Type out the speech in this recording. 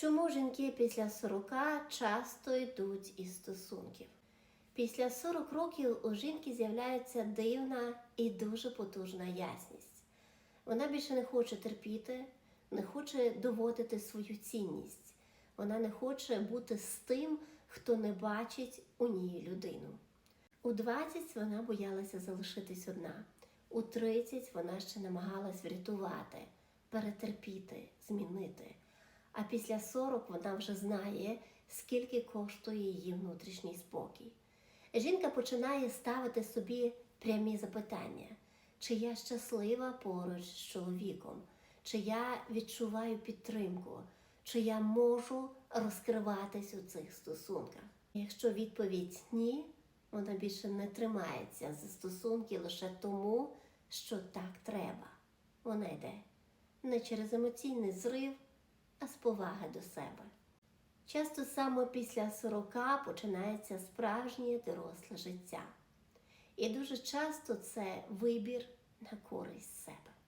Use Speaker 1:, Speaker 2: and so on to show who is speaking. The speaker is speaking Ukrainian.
Speaker 1: Чому жінки після 40 часто йдуть із стосунків? Після 40 років у жінки з'являється дивна і дуже потужна ясність. Вона більше не хоче терпіти, не хоче доводити свою цінність. Вона не хоче бути з тим, хто не бачить у ній людину. У 20 вона боялася залишитись одна. У 30 вона ще намагалась врятувати, перетерпіти, змінити. А після 40 вона вже знає, скільки коштує її внутрішній спокій. Жінка починає ставити собі прямі запитання: чи я щаслива поруч з чоловіком, чи я відчуваю підтримку, чи я можу розкриватись у цих стосунках. Якщо відповідь ні, вона більше не тримається за стосунки лише тому, що так треба. Вона йде не через емоційний зрив, а з поваги до себе. Часто саме після 40 починається справжнє доросле життя. І дуже часто це вибір на користь себе.